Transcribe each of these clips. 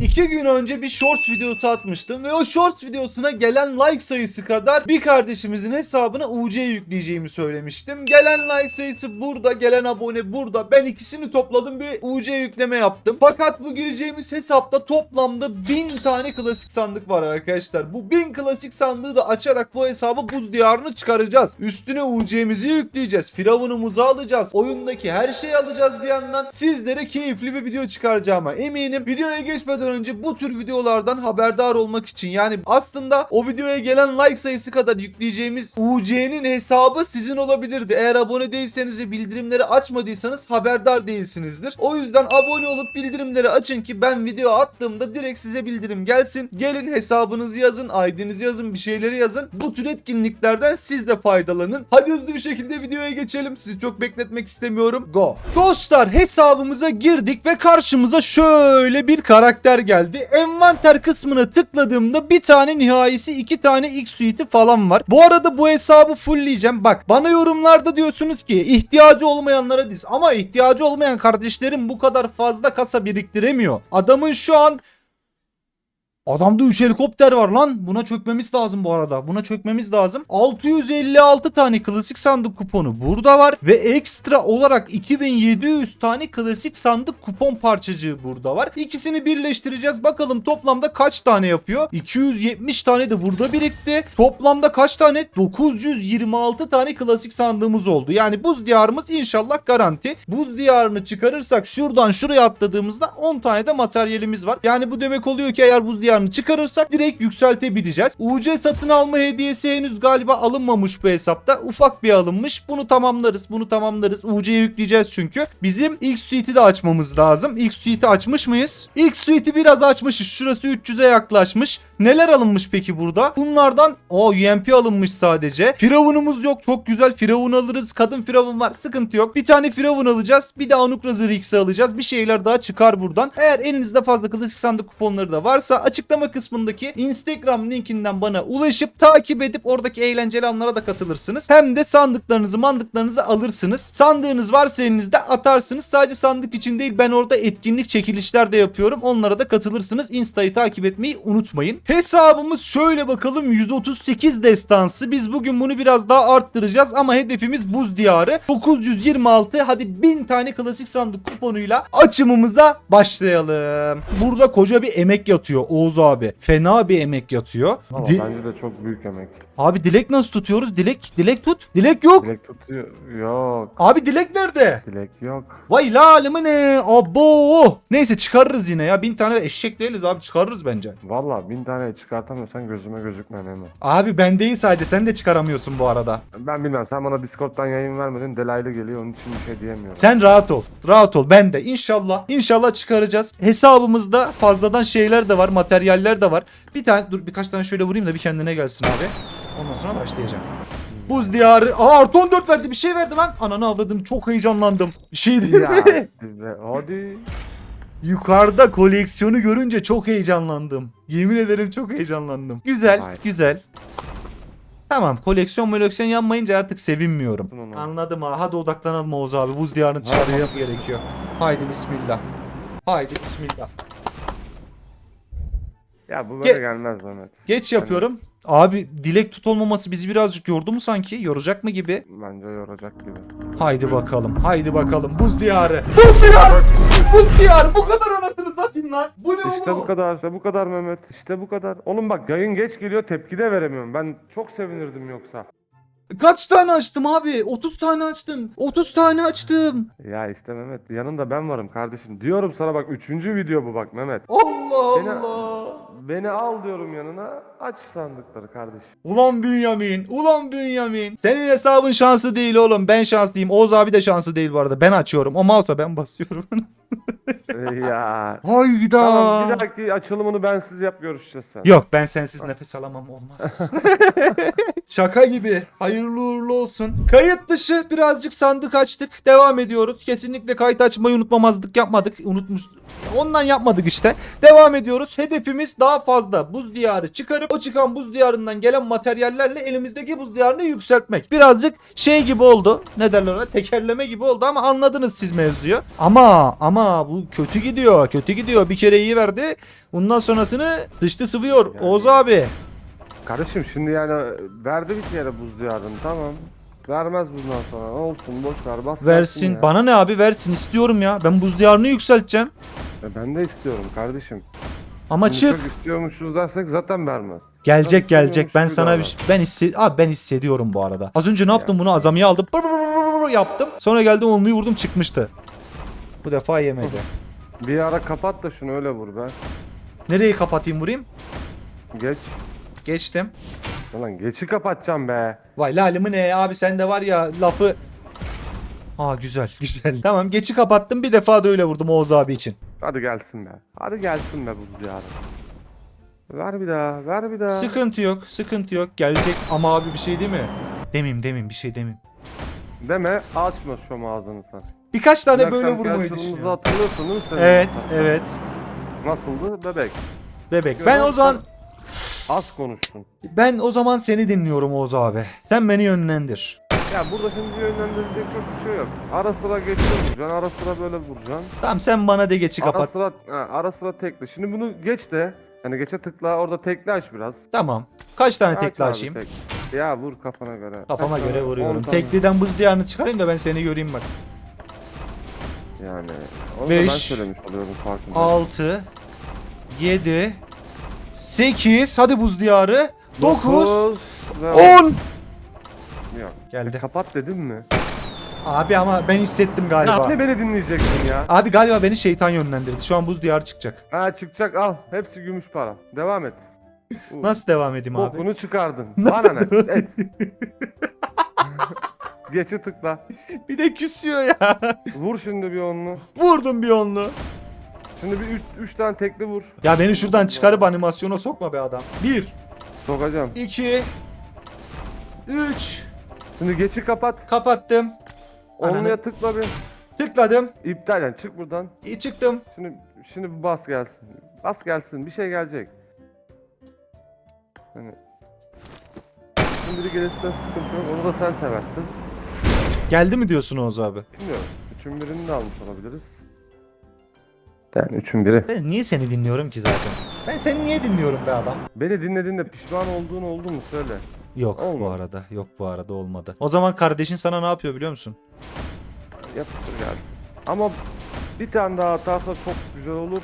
İki gün önce bir shorts videosu atmıştım ve o shorts videosuna gelen like sayısı kadar bir kardeşimizin hesabına UC yükleyeceğimi söylemiştim. Gelen like sayısı burada, gelen abone burada. Ben ikisini topladım bir UC yükleme yaptım. Fakat bu gireceğimiz hesapta toplamda 1000 tane klasik sandık var arkadaşlar. Bu 1000 klasik sandığı da açarak bu hesabı buz diyarını çıkaracağız. Üstüne UC'mizi yükleyeceğiz. Firavunumuzu alacağız. Oyundaki her şeyi alacağız bir yandan. Sizlere keyifli bir video çıkaracağıma eminim. Videoya geçmeden önce bu tür videolardan haberdar olmak için yani aslında o videoya gelen like sayısı kadar yükleyeceğimiz UC'nin hesabı sizin olabilirdi. Eğer abone değilseniz ve bildirimleri açmadıysanız haberdar değilsinizdir. O yüzden abone olup bildirimleri açın ki ben video attığımda direkt size bildirim gelsin. Gelin hesabınızı yazın, ID'nizi yazın, bir şeyleri yazın. Bu tür etkinliklerden siz de faydalanın. Hadi hızlı bir şekilde videoya geçelim. Sizi çok bekletmek istemiyorum. Go. Dostlar hesabımıza girdik ve karşımıza şöyle bir karakter geldi. Envanter kısmına tıkladığımda bir tane nihayesi iki tane X suite'i falan var. Bu arada bu hesabı fullleyeceğim. Bak bana yorumlarda diyorsunuz ki ihtiyacı olmayanlara diz. Ama ihtiyacı olmayan kardeşlerim bu kadar fazla kasa biriktiremiyor. Adamın şu an Adamda 3 helikopter var lan. Buna çökmemiz lazım bu arada. Buna çökmemiz lazım. 656 tane klasik sandık kuponu burada var. Ve ekstra olarak 2700 tane klasik sandık kupon parçacığı burada var. İkisini birleştireceğiz. Bakalım toplamda kaç tane yapıyor? 270 tane de burada birikti. Toplamda kaç tane? 926 tane klasik sandığımız oldu. Yani buz diyarımız inşallah garanti. Buz diyarını çıkarırsak şuradan şuraya atladığımızda 10 tane de materyalimiz var. Yani bu demek oluyor ki eğer buz diyarını çıkarırsak direkt yükseltebileceğiz. UC satın alma hediyesi henüz galiba alınmamış bu hesapta. Ufak bir alınmış. Bunu tamamlarız. Bunu tamamlarız. UC'ye yükleyeceğiz çünkü. Bizim ilk suite'i de açmamız lazım. İlk suite'i açmış mıyız? İlk suite'i biraz açmışız. Şurası 300'e yaklaşmış. Neler alınmış peki burada? Bunlardan o UMP alınmış sadece. Firavunumuz yok. Çok güzel. Firavun alırız. Kadın firavun var. Sıkıntı yok. Bir tane firavun alacağız. Bir de Anukra Zırh X'i alacağız. Bir şeyler daha çıkar buradan. Eğer elinizde fazla klasik sandık kuponları da varsa açıklama kısmındaki Instagram linkinden bana ulaşıp takip edip oradaki eğlenceli anlara da katılırsınız. Hem de sandıklarınızı mandıklarınızı alırsınız. Sandığınız varsa elinizde atarsınız. Sadece sandık için değil ben orada etkinlik çekilişler de yapıyorum. Onlara da katılırsınız. Insta'yı takip etmeyi unutmayın. Hesabımız şöyle bakalım 138 destansı. Biz bugün bunu biraz daha arttıracağız ama hedefimiz buz diyarı. 926 hadi 1000 tane klasik sandık kuponuyla açımımıza başlayalım. Burada koca bir emek yatıyor Oğuz abi. Fena bir emek yatıyor. Ama Di- bence de çok büyük emek. abi dilek nasıl tutuyoruz? Dilek dilek tut. Dilek yok. Dilek tutuyor. Yok. Abi dilek nerede? Dilek yok. Vay lalımı ne? Abo. Neyse çıkarırız yine ya. Bin tane eşek değiliz abi çıkarırız bence. Valla bin tane çıkartamıyorsan gözüme gözükme Memo. Abi ben değil sadece sen de çıkaramıyorsun bu arada. Ben bilmem sen bana Discord'dan yayın vermedin. Delaylı geliyor onun için bir şey diyemiyorum. Sen rahat ol. Rahat ol. Ben de inşallah. İnşallah çıkaracağız. Hesabımızda fazladan şeyler de var. Materyaller de var. Bir tane dur birkaç tane şöyle vurayım da bir kendine gelsin abi. Ondan sonra başlayacağım. Buz diyarı. Aa artı 14 verdi. Bir şey verdi lan. Ananı avradım. Çok heyecanlandım. Bir şey değil ya. Hadi. Yukarıda koleksiyonu görünce çok heyecanlandım. Yemin ederim çok heyecanlandım. Güzel, Vay. güzel. Tamam koleksiyon koleksiyon yanmayınca artık sevinmiyorum. Anladım ha. Hadi odaklanalım Oğuz abi. Buz diyarını çıkarmamız gerekiyor. Haydi bismillah. Haydi bismillah. Ya bu böyle Ge- gelmez Mehmet. Geç yapıyorum. Abi dilek tut olmaması bizi birazcık yordu mu sanki? Yoracak mı gibi? Bence yoracak gibi. Haydi bakalım. Haydi bakalım. Buz diyarı. Buz diyarı. Buz diyarı. Bu kadar anasını satayım lan. Bu ne İşte oğlum? bu kadar, işte bu kadar Mehmet. İşte bu kadar. Oğlum bak yayın geç geliyor tepki de veremiyorum. Ben çok sevinirdim yoksa. Kaç tane açtım abi? 30 tane açtım. 30 tane açtım. Ya işte Mehmet yanında ben varım kardeşim. Diyorum sana bak üçüncü video bu bak Mehmet. Allah Beni- Allah. Beni al diyorum yanına aç sandıkları kardeşim. Ulan Bünyamin. Ulan Bünyamin. Senin hesabın şanslı değil oğlum. Ben şanslıyım. Oğuz abi de şanslı değil bu arada. Ben açıyorum. O mouse'a ben basıyorum. Ee, ya. Hayda. Tamam bir dahaki açılımını bensiz yap görüşeceğiz sen. Yok ben sensiz nefes alamam olmaz. Şaka gibi. Hayırlı uğurlu olsun. Kayıt dışı birazcık sandık açtık. Devam ediyoruz. Kesinlikle kayıt açmayı unutmamazlık yapmadık. Unutmuş. Ondan yapmadık işte. Devam ediyoruz. Hedefimiz daha fazla buz diyarı çıkarıp o çıkan buz diyarından gelen materyallerle elimizdeki buz diyarını yükseltmek. Birazcık şey gibi oldu. Ne derler ona? Tekerleme gibi oldu ama anladınız siz mevzuyu. Ama ama bu kötü gidiyor. Kötü gidiyor. Bir kere iyi verdi. Bundan sonrasını dışlı sıvıyor. Yani- Oğuz abi. Kardeşim şimdi yani verdi bir kere buz diyarını tamam. Vermez bundan sonra. Olsun boş ver bas Versin. ya. Bana ne abi versin istiyorum ya. Ben buz diyarını yükselteceğim. E, Ben de istiyorum kardeşim. Ama Bunu çık. Çok istiyormuşuz dersek zaten vermez. Gelecek Ben gelecek. Ben sana bir şey- ben hisse abi ben hissediyorum bu arada. Az önce ne yaptım bunu azamiye aldım. Bır bır bır bır yaptım. Sonra geldim onluyu vurdum çıkmıştı. Bu defa yemedi. Bir ara kapat da şunu öyle vur be. Nereyi kapatayım vurayım? Geç. Geçtim. Ulan geçi kapatacağım be. Vay lalimi ne abi sen de var ya lafı. Aa güzel güzel. Tamam geçi kapattım bir defa da öyle vurdum Oğuz abi için. Hadi gelsin be. Hadi gelsin be buz diyarı. Ver bir daha, ver bir daha. Sıkıntı yok sıkıntı yok. Gelecek ama abi bir şey değil mi? Demeyeyim demeyeyim bir şey demeyeyim. Deme, açma şu ağzını sen. Birkaç tane Dün böyle vurmayı düşünüyorum. hatırlıyorsun değil mi sen? Evet evet. Nasıldı? Bebek. Bebek. Ben o zaman Az konuştun. ben o zaman seni dinliyorum Oğuz abi. Sen beni yönlendir. Ya burada şimdi yönlendirecek çok bir şey yok. Ara sıra geçti vuracaksın, ara sıra böyle vuracaksın. Tamam sen bana de geçi Ara kapat. sıra, ha, ara sıra tekle. Şimdi bunu geç de, hani geçe tıkla, orada tekle aç biraz. Tamam. Kaç tane Aç tekli abi, açayım? tek. Ya vur kafana göre. Kafama göre vuruyorum. Tekliden buz diyarını çıkarayım da ben seni göreyim bak. Yani onu Beş. da ben söylemiş oluyorum farkında. 6 7 8 hadi buz diyarı 9 Dokuz ve 10 Yok. Geldi. Kapat dedim mi? Abi ama ben hissettim galiba. ne beni dinleyeceksin ya? Abi galiba beni şeytan yönlendirdi. Şu an buz diyarı çıkacak. Ha çıkacak al. Hepsi gümüş para. Devam et. Nasıl devam edeyim abi? Bokunu çıkardın. Nasıl Bana ne? Et. Geçi tıkla. Bir de küsüyor ya. Vur şimdi bir onlu. Vurdum bir onlu. Şimdi bir üç, üç tane tekli vur. Ya beni şuradan çıkarıp animasyona sokma be adam. 1 Sokacağım. 2 3 Şimdi geçi kapat. Kapattım. Ananı- Onluya tıkla bir. Tıkladım. İptal yani çık buradan. İyi çıktım. Şimdi şimdi bir bas gelsin. Bas gelsin. Bir şey gelecek. Hani Şimdi biri gelirse sıkıntı yok. Onu da sen seversin. Geldi mi diyorsun Oğuz abi? Bilmiyorum. Üçün birini de almış olabiliriz. Yani üçün biri. Ben niye seni dinliyorum ki zaten? Ben seni niye dinliyorum be adam? Beni dinlediğinde pişman olduğun oldu mu söyle. Yok bu Olmadı. arada. Yok bu arada olmadı. O zaman kardeşin sana ne yapıyor biliyor musun? Yapıştır gelsin. Ama bir tane daha atarsa çok güzel olur.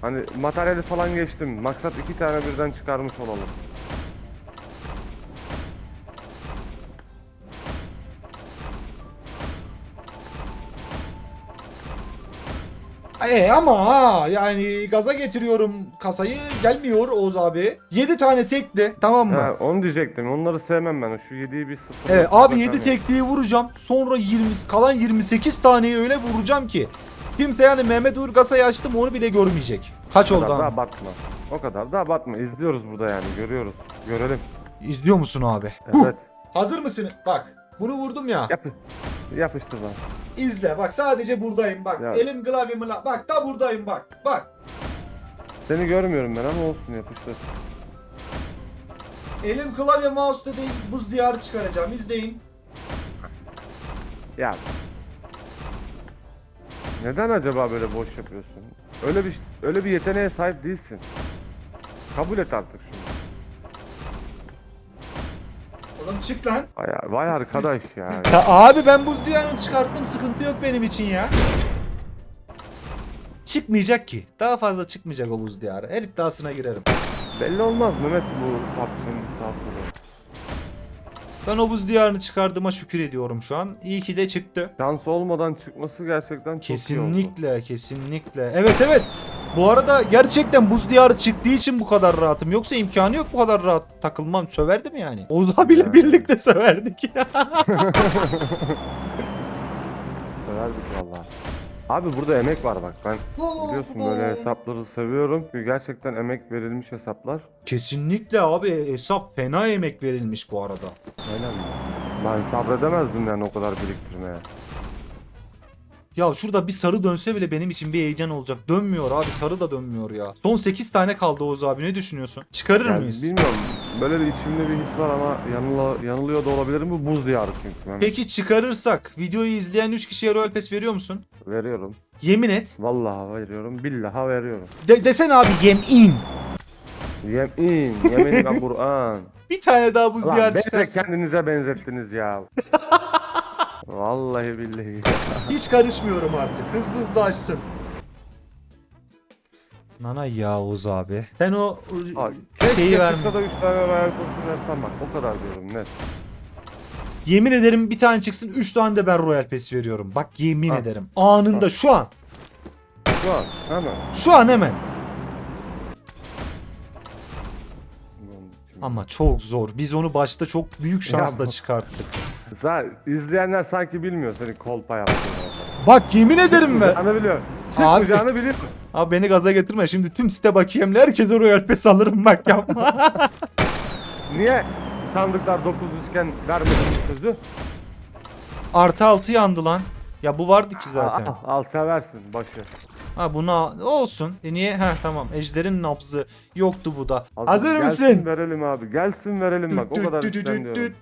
Hani materyali falan geçtim. Maksat iki tane birden çıkarmış olalım. E ama ha yani gaza getiriyorum kasayı gelmiyor Oğuz abi. 7 tane tekli tamam mı? Ha, onu diyecektim. Onları sevmem ben. Şu 7'yi bir sıfır. Evet abi yapsak 7 hani. tekliği vuracağım. Sonra 20 kalan 28 taneyi öyle vuracağım ki. Kimse yani Mehmet Uğur kasayı açtım onu bile görmeyecek. Kaç oldu abi? daha batma. O kadar daha batma. İzliyoruz burada yani. Görüyoruz. Görelim. İzliyor musun abi? Huh. Evet. Hazır mısın? Bak bunu vurdum ya. Yap yapıştır bana. İzle bak sadece buradayım bak. Ya. Elim klavyemi la. Bak da buradayım bak. Bak. Seni görmüyorum ben ama olsun yapıştır. Elim klavye mouse'da değil buz diyarı çıkaracağım. İzleyin. Ya. Neden acaba böyle boş yapıyorsun? Öyle bir öyle bir yeteneğe sahip değilsin. Kabul et artık şunu. Oğlum çık lan. Vay, vay arkadaş ya. Ya abi ben buz diyarını çıkarttım sıkıntı yok benim için ya. Çıkmayacak ki. Daha fazla çıkmayacak o buz diyarı. Her iddiasına girerim. Belli olmaz Mehmet bu PUBG'nin solu. Ben o buz diyarını çıkardığıma şükür ediyorum şu an. İyi ki de çıktı. Şans olmadan çıkması gerçekten çok iyi oldu. Kesinlikle, kesinlikle. Evet evet. Bu arada gerçekten buz diyarı çıktığı için bu kadar rahatım. Yoksa imkanı yok bu kadar rahat takılmam. Söverdim yani. Oğuz abiyle birlikte söverdik. Severdik valla. Abi burada emek var bak ben biliyorsun böyle hesapları seviyorum. Çünkü gerçekten emek verilmiş hesaplar. Kesinlikle abi hesap fena emek verilmiş bu arada. Aynen. Ben sabredemezdim yani o kadar biriktirmeye. Ya şurada bir sarı dönse bile benim için bir heyecan olacak. Dönmüyor abi sarı da dönmüyor ya. Son 8 tane kaldı Oğuz abi ne düşünüyorsun? Çıkarır Yani mıyız? bilmiyorum. Böyle bir içimde bir his var ama yanıla, yanılıyor da olabilirim. Bu buz diyarı çünkü. Mehmet. Peki çıkarırsak videoyu izleyen 3 kişiye Royal Pass veriyor musun? Veriyorum. Yemin et. Vallahi veriyorum. Billahi veriyorum. De desene abi yemin. Yemin. Yemin Kur'an. Bir tane daha buz Lan diyar beni de çıkarsın. kendinize benzettiniz ya. Vallahi billahi. Hiç karışmıyorum artık. Hızlı hızlı açsın. Nana ya Oğuz abi. Sen o Abi, şeyi verme. çıksa da 3 tane royal kursu versem bak. O kadar diyorum net. Yemin ederim bir tane çıksın 3 tane de ben Royal Pass veriyorum. Bak yemin Ha. ederim. Anında şu an. Şu an hemen. Şu an hemen. Ama çok zor. Biz onu başta çok büyük şansla çıkarttık. Sen, izleyenler sanki bilmiyor senin kolpa yaptığını. Bak yemin ederim ben. Çıkmayacağını biliyor. Abi. Çıkmayacağını biliyor. Abi beni gaza getirme. Şimdi tüm site bakayım. Herkese Royal Pass alırım bak yapma. Niye sandıklar 900 iken vermedin sözü? Artı 6 yandı lan. Ya bu vardı ki zaten. Al, al seversin başı. Ha buna olsun. E niye? Ha tamam. Ejder'in nabzı yoktu bu da. Al, Hazır gelsin mısın? verelim abi. Gelsin verelim bak. O kadar işten diyorum.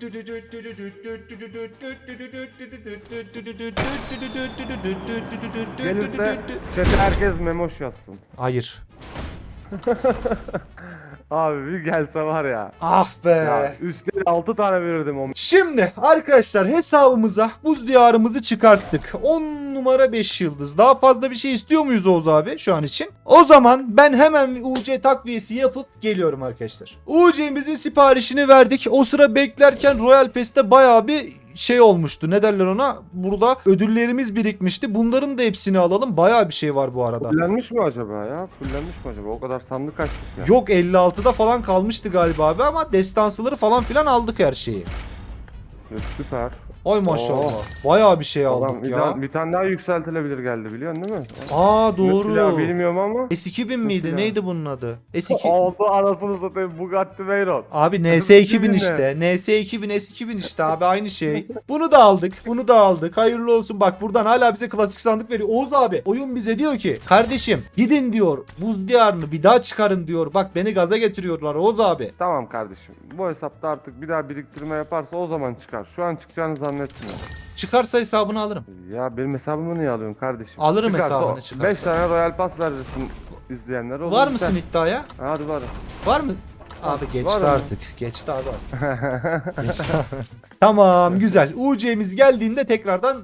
Gelirse chat'e herkes memoş yazsın. Hayır. Abi bir gelse var ya. Ah be. Ya 3 değil 6 tane verirdim o. Şimdi arkadaşlar hesabımıza buz diyarımızı çıkarttık. 10 numara 5 yıldız. Daha fazla bir şey istiyor muyuz Oğuz abi şu an için? O zaman ben hemen UC takviyesi yapıp geliyorum arkadaşlar. UC'mizin siparişini verdik. O sıra beklerken Royal Pass'te bayağı bir şey olmuştu. Ne derler ona? Burada ödüllerimiz birikmişti. Bunların da hepsini alalım. Bayağı bir şey var bu arada. Fullenmiş mi acaba ya? Fullenmiş mi acaba? O kadar sandık açtık ya. Yok 56'da falan kalmıştı galiba abi ama destansıları falan filan aldık her şeyi. Süper. Ay maşallah. Oh. Bayağı bir şey Adam, aldık bir, ya. tane, bir tane daha yükseltilebilir geldi biliyorsun değil mi? Aa doğru. Mesela bilmiyorum ama. S2000 miydi? Mesela. Neydi bunun adı? S2 Oldu anasını satayım Bugatti Veyron. Abi S2000 NS2000 ne? işte. NS2000 S2000 işte abi aynı şey. Bunu da aldık. Bunu da aldık. Hayırlı olsun. Bak buradan hala bize klasik sandık veriyor. Oğuz abi oyun bize diyor ki kardeşim gidin diyor. Buz diyarını bir daha çıkarın diyor. Bak beni gaza getiriyorlar Oğuz abi. Tamam kardeşim. Bu hesapta artık bir daha biriktirme yaparsa o zaman çıkar. Şu an çıkacağını zannetmiyorum. Çıkarsa hesabını alırım. Ya benim hesabımı niye alıyorsun kardeşim? Alırım hesabını çıkarsa. 5 tane Royal Pass verirsin izleyenlere. olur Var mısın iddiaya? Hadi varım. Var mı? Abi geçti Var artık. Geçti abi artık. Geçti artık. Tamam güzel. UC'miz geldiğinde tekrardan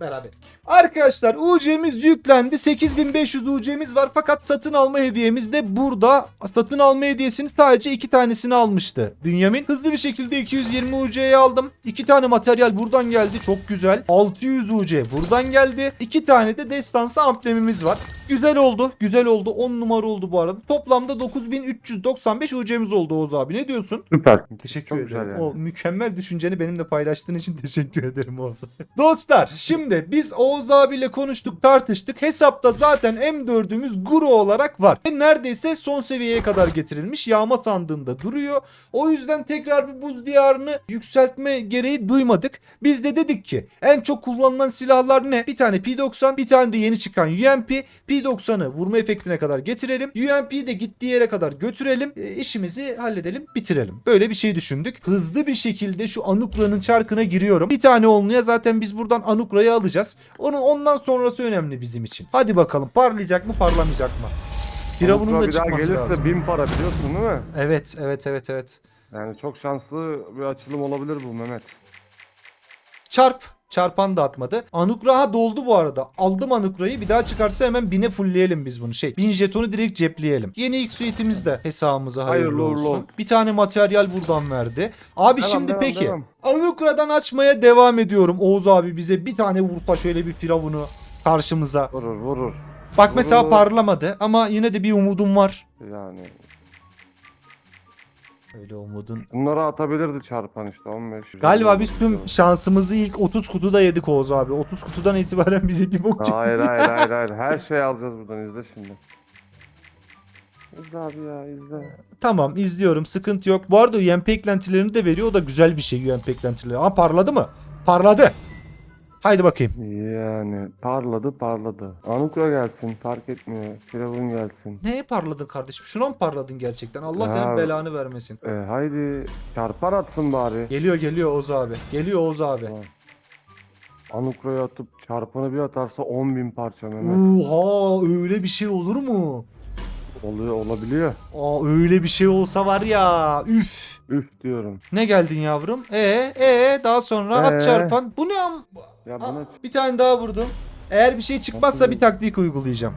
beraberlik. Arkadaşlar UC'miz yüklendi. 8500 UC'miz var fakat satın alma hediyemiz de burada. Satın alma hediyesini sadece iki tanesini almıştı. Bünyamin hızlı bir şekilde 220 UC'yi aldım. İki tane materyal buradan geldi. Çok güzel. 600 UC buradan geldi. İki tane de destansı amblemimiz var. Güzel oldu. Güzel oldu. 10 numara oldu bu arada. Toplamda 9395 UC'miz oldu Oğuz abi. Ne diyorsun? Süper. Teşekkür Çok ederim. güzel yani. O mükemmel düşünceni benimle paylaştığın için teşekkür ederim Oğuz. Dostlar şimdi biz Oğuz abiyle konuştuk tartıştık. Hesapta zaten M4'ümüz Guru olarak var. Ve neredeyse son seviyeye kadar getirilmiş. Yağma sandığında duruyor. O yüzden tekrar bir buz diyarını yükseltme gereği duymadık. Biz de dedik ki en çok kullanılan silahlar ne? Bir tane P90 bir tane de yeni çıkan UMP. P90'ı vurma efektine kadar getirelim. UMP'yi de gittiği yere kadar götürelim. E, işimizi halledelim bitirelim. Böyle bir şey düşündük. Hızlı bir şekilde şu Anukra'nın çarkına giriyorum. Bir tane olmaya zaten biz buradan Anukra'yı alacağız. Onun ondan sonrası önemli bizim için. Hadi bakalım parlayacak mı parlamayacak mı? Firavun'un da bir daha çıkması gelirse lazım. 1000 para biliyorsun değil mi? Evet evet evet evet. Yani çok şanslı bir açılım olabilir bu Mehmet. Çarp. Çarpan da atmadı. Anukraha doldu bu arada. Aldım Anukra'yı. Bir daha çıkarsa hemen bine fullleyelim biz bunu. Şey, bin jetonu direkt cepleyelim. Yeni ilk suitimiz de hesabımıza hayırlı, Hayırlı olsun. olsun. Bir tane materyal buradan verdi. Abi Devam, şimdi devam, peki. devam. Anukra'dan açmaya devam ediyorum. Oğuz abi bize bir tane vursa şöyle bir firavunu karşımıza. Vurur vurur. Bak mesela Vurur. parlamadı ama yine de bir umudum var. Yani Öyle umudun. Bunları atabilirdi çarpan işte 15. Galiba biz tüm şansımızı ilk 30 kutuda yedik Oğuz abi. 30 kutudan itibaren bize bir bok çıktı. Hayır hayır hayır hayır. Her şeyi alacağız buradan izle şimdi. İzle abi ya izle. Tamam izliyorum sıkıntı yok. Bu arada UMP eklentilerini de veriyor. O da güzel bir şey UMP eklentileri. Ama parladı mı? Parladı. Haydi bakayım. Yani parladı parladı. Anukra gelsin fark etmiyor. Firavun gelsin. Neye parladın kardeşim? Şuna mı parladın gerçekten? Allah Ya. senin belanı vermesin. E, haydi çarpan atsın bari. Geliyor geliyor Oğuz abi. Geliyor Oğuz abi. Tamam. Anukra'yı atıp çarpanı bir atarsa 10.000 parça Mehmet. Oha öyle bir şey olur mu? Oluyor olabiliyor. Aa öyle bir şey olsa var ya. Üf. Üf diyorum. Ne geldin yavrum? E e daha sonra Ee? at çarpan. Bu ne am? Ya Aa, buna bir tane daha vurdum. Eğer bir şey çıkmazsa Nasıl? bir taktik uygulayacağım.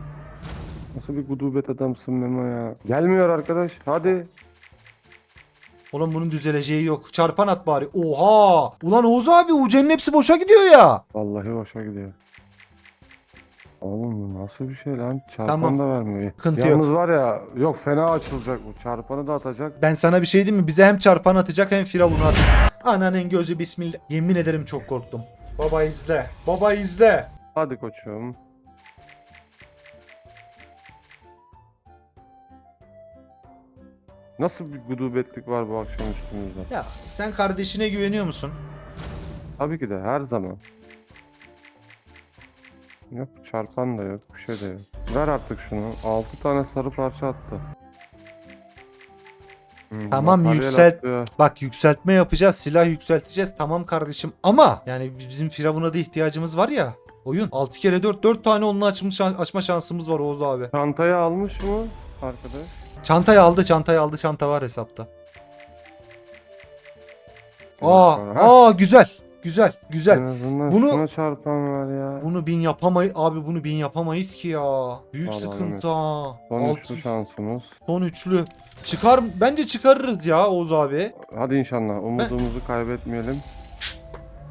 nasıl bir gudubet adamsın Memo ya. Gelmiyor arkadaş. Hadi. Oğlum bunun düzeleceği yok. Çarpan at bari. Oha! Ulan Oğuz abi ucenin hepsi boşa gidiyor ya. Vallahi hoşa gidiyor. Oğlum nasıl bir şey lan? Çarpan Tamam. da vermiyor. Sıkıntı Yalnız var ya yok fena açılacak bu. Çarpanı da atacak. Ben sana bir şey diyeyim mi? Bize hem çarpan atacak hem firavunu atacak. Ananın gözü bismillah. Yemin ederim çok korktum. Baba izle. Baba izle. Hadi koçum. Nasıl bir gudubetlik var bu akşam üstümüzde? Ya sen kardeşine güveniyor musun? Tabii ki de her zaman. Yok çarpan da yok bir şey de yok. Ver artık şunu. 6 tane sarı parça attı. Hmm, Tamam, materyal yükselt-. Bak yükseltme yapacağız. Silah yükselteceğiz. Tamam kardeşim. Ama yani bizim firavuna da ihtiyacımız var ya. Oyun. 6 kere 4. 4 tane onunla açmış, açma şansımız var Oğuz abi. Çantayı almış mı arkadaş? Çantayı aldı. Çantayı aldı. Çanta var hesapta. Aa. Ha, aa güzel. Güzel. Güzel. En azından Bunu- şuna çarpan var ya. Bunu bin yapamayız. Abi bunu bin yapamayız ki ya. Büyük Vallahi sıkıntı ha. Son Altı- üçlü şansımız. son üçlü. Çıkar bence çıkarırız ya Oğuz abi. Hadi inşallah umudumuzu kaybetmeyelim.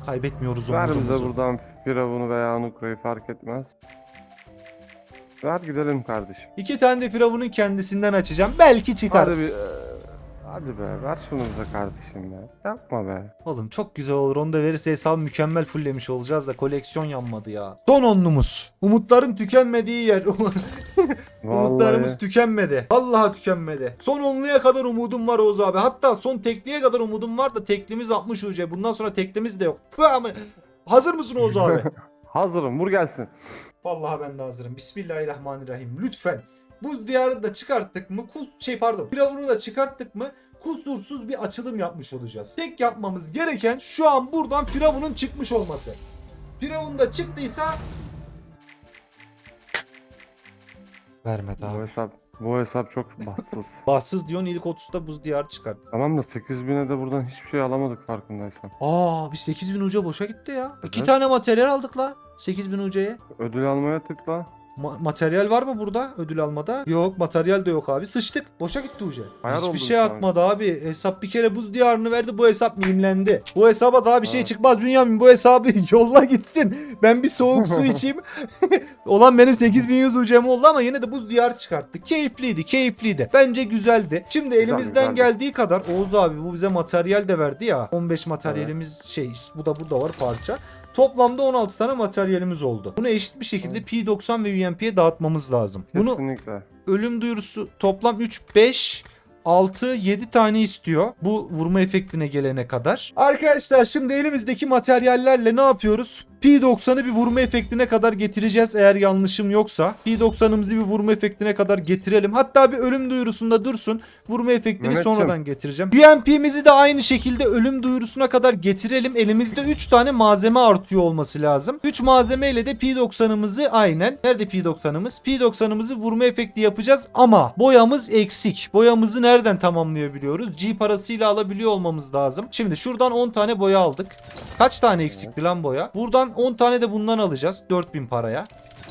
Kaybetmiyoruz Ver bize umudumuzu. buradan Firavun'u veya Anukra'yı fark etmez. Ver gidelim kardeşim. İki tane de firavunun kendisinden açacağım. Belki çıkar. Hadi bir... eee, Hadi be ver şunu bize kardeşim be. Yapma be. Oğlum çok güzel olur. Onu da verirse hesabı mükemmel fulllemiş olacağız da koleksiyon yanmadı ya. Son onlumuz. Umutların tükenmediği yer. Umutlarımız tükenmedi. Vallahi tükenmedi. Son onluya kadar umudum var Oğuz abi. Hatta son tekliye kadar umudum var da teklimiz 60 UC. Bundan sonra teklimiz de yok. Hazır mısın Oğuz abi? Hazırım vur gelsin. Vallahi ben de hazırım. Bismillahirrahmanirrahim. Lütfen. Buz diyarını da çıkarttık mı? Kul şey pardon. Firavunu da çıkarttık mı? Kusursuz bir açılım yapmış olacağız. Tek yapmamız gereken şu an buradan Firavun'un çıkmış olması. Firavun da çıktıysa Vermedi Bu hesap bu hesap çok bahtsız. Bassız diyorsun ilk 30'da buz diyarı çıkar. tamam da 8000'e de buradan hiçbir şey alamadık farkındaysan. Aa bir 8000 uca boşa gitti ya. İki Evet. tane materyal aldık la. 8000 ucaya. Ödül almaya tıkla. Ma- materyal var mı burada ödül almada? Yok materyal de yok abi. Sıçtık. Boşa gitti uca. Ayar Hiçbir şey atmadı abi. Hesap bir kere buz diyarını verdi. Bu hesap mimlendi. Bu hesaba daha bir şey Ha. çıkmaz Bünyamin. Bu hesabı yolla gitsin. Ben bir soğuk su içeyim. Olan benim 8100 ucam oldu ama yine de buz diyarı çıkarttık. Keyifliydi, keyifliydi. Bence güzeldi. Şimdi elimizden güzeldi. geldiği kadar Oğuz abi bu bize materyal de verdi ya. 15 materyalimiz şey bu da burada var parça. Toplamda 16 tane materyalimiz oldu. Bunu eşit bir şekilde P90 ve UMP'ye dağıtmamız lazım. Bunu Kesinlikle. ölüm duyurusu toplam 3, 5, 6, 7 tane istiyor. Bu vurma efektine gelene kadar. Arkadaşlar şimdi elimizdeki materyallerle ne yapıyoruz? P90'ı bir vurma efektine kadar getireceğiz eğer yanlışım yoksa. P90'ımızı bir vurma efektine kadar getirelim. Hatta bir ölüm duyurusunda dursun. Vurma efektini Mehmetciğim. sonradan getireceğim. UMP'mizi de aynı şekilde ölüm duyurusuna kadar getirelim. Elimizde 3 tane malzeme artıyor olması lazım. 3 malzemeyle de P90'ımızı aynen. Nerede P90'ımız? P90'ımızı vurma efekti yapacağız ama boyamız eksik. Boyamızı nereden tamamlayabiliyoruz? G parasıyla alabiliyor olmamız lazım. Şimdi şuradan 10 tane boya aldık. Kaç tane eksikti lan boya? Buradan 10 tane de bundan alacağız 4000 paraya.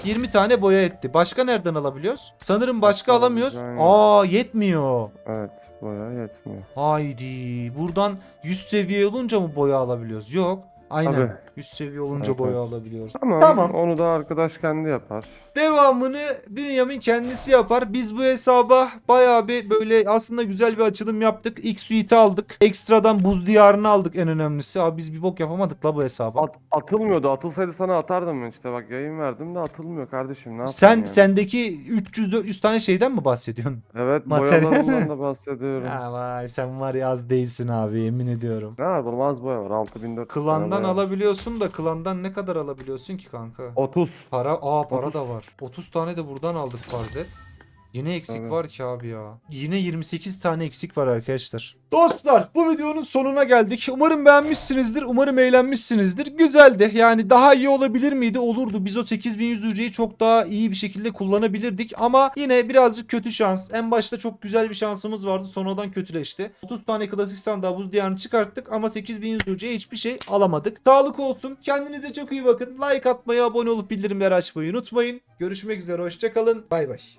20 tane boya etti. Başka nereden alabiliyoruz? Sanırım başka Başka alamıyoruz. Aa yetmiyor. Evet boya yetmiyor. Haydi. Buradan 100 seviye olunca mı boya alabiliyoruz? Yok. Aynen. Tabii. 100 seviye olunca Evet, boya alabiliyoruz. Tamam. Tamam. Onu da arkadaş kendi yapar. Devamını Bünyamin kendisi yapar. Biz bu hesaba bayağı bir böyle aslında güzel bir açılım yaptık. X suite'i aldık. Ekstradan buz diyarını aldık en önemlisi. Abi biz bir bok yapamadık la bu hesaba. At- atılmıyordu. Atılsaydı sana atardım ben işte. Bak yayın verdim de atılmıyor kardeşim. Ne Sen yani? sendeki 300-400 tane şeyden mi bahsediyorsun? Evet boyalarından da bahsediyorum. Ha vay sen var ya az değilsin abi yemin ediyorum. Ne yapalım az boya var 6400 tane Klandan boya. alabiliyorsun da klandan ne kadar alabiliyorsun ki kanka? 30. Para aa para 30. da var. 30 tane de buradan aldık farz et. Yine eksik Tabii. var ki abi ya. Yine 28 tane eksik var arkadaşlar. Dostlar bu videonun sonuna geldik. Umarım beğenmişsinizdir. Umarım eğlenmişsinizdir. Güzeldi. Yani daha iyi olabilir miydi? Olurdu. Biz o 8100 UC'yi çok daha iyi bir şekilde kullanabilirdik. Ama yine birazcık kötü şans. En başta çok güzel bir şansımız vardı. Sonradan kötüleşti. 30 tane klasik sandığa buz diyarını çıkarttık. Ama 8100 UC'ye hiçbir şey alamadık. Sağlık olsun. Kendinize çok iyi bakın. Like atmayı, abone olup bildirimleri açmayı unutmayın. Görüşmek üzere. Hoşçakalın. Bay bay.